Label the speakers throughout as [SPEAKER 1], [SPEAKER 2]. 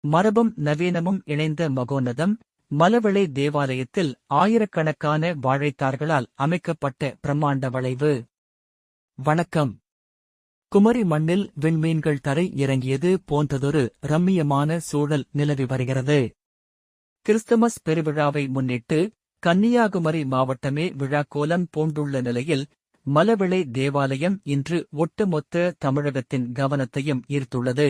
[SPEAKER 1] மரபும் நவீனமும் இணைந்த மகோன்னதம் மலவிளை தேவாலயத்தில் ஆயிரக்கணக்கான வாழைத்தார்களால் அமைக்கப்பட்ட பிரம்மாண்ட வளைவு. வணக்கம். குமரி மண்ணில் விண்மீன்கள் தரை இறங்கியது போன்றதொரு ரம்மியமான சூழல் நிலவி வருகிறது. கிறிஸ்துமஸ் பெருவிழாவை முன்னிட்டு கன்னியாகுமரி மாவட்டமே விழாக்கோலம் பூண்டுள்ள நிலையில் மலவிளை தேவாலயம் இன்று ஒட்டுமொத்த தமிழகத்தின் கவனத்தையும் ஈர்த்துள்ளது.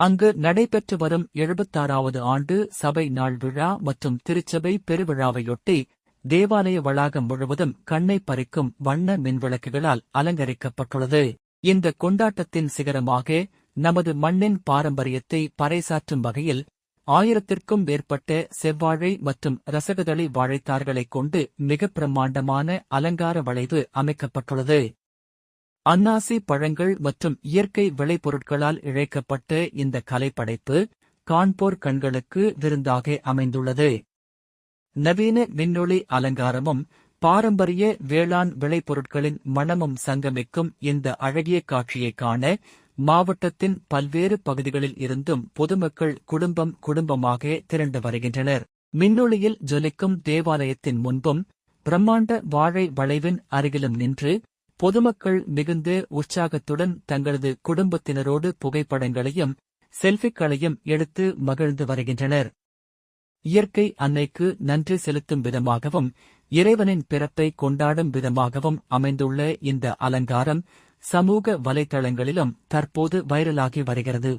[SPEAKER 1] அங்கு நடைபெற்று வரும் எழுபத்தாறாவது ஆண்டு சபை நாள் விழா மற்றும் திருச்சபை பெருவிழாவையொட்டி தேவாலய வளாகம் முழுவதும் கண்ணை பறிக்கும் வண்ண மின்விளக்குகளால் அலங்கரிக்கப்பட்டுள்ளது. இந்த கொண்டாட்டத்தின் சிகரமாக நமது மண்ணின் பாரம்பரியத்தை பறைசாற்றும் வகையில் ஆயிரத்திற்கும் மேற்பட்ட செவ்வாழை மற்றும் ரசகதளி வாழைத்தார்களைக் கொண்டு மிக பிரம்மாண்டமான அலங்கார வளைவு அமைக்கப்பட்டுள்ளது. அன்னாசி பழங்கள் மற்றும் இயற்கை விளைபொருட்களால் இழைக்கப்பட்ட இந்த கலைப்படைப்பு காண்போர் கண்களுக்கு விருந்தாக அமைந்துள்ளது. நவீன மின்னொளி அலங்காரமும் பாரம்பரிய வேளாண் விளைபொருட்களின் மணமும் சங்கமிக்கும் இந்த அழகிய காட்சியைக் காண மாவட்டத்தின் பல்வேறு பகுதிகளில் இருந்தும் பொதுமக்கள் குடும்பம் குடும்பமாக திரண்டு வருகின்றனர். மின்னொளியில் ஜொலிக்கும் தேவாலயத்தின் முன்பும் பிரம்மாண்ட வாழை வளைவின் அருகிலும் நின்று பொதுமக்கள் மிகுந்த உற்சாகத்துடன் தங்களது குடும்பத்தினரோடு புகைப்படங்களையும் செல்ஃபிக்களையும் எடுத்து மகிழ்ந்து வருகின்றனர். இயற்கை அன்னைக்கு நன்றி செலுத்தும் விதமாகவும் இறைவனின் பிறப்பை கொண்டாடும் விதமாகவும் அமைந்துள்ள இந்த அலங்காரம் சமூக வலைதளங்களிலும் தற்போது வைரலாகி வருகிறது.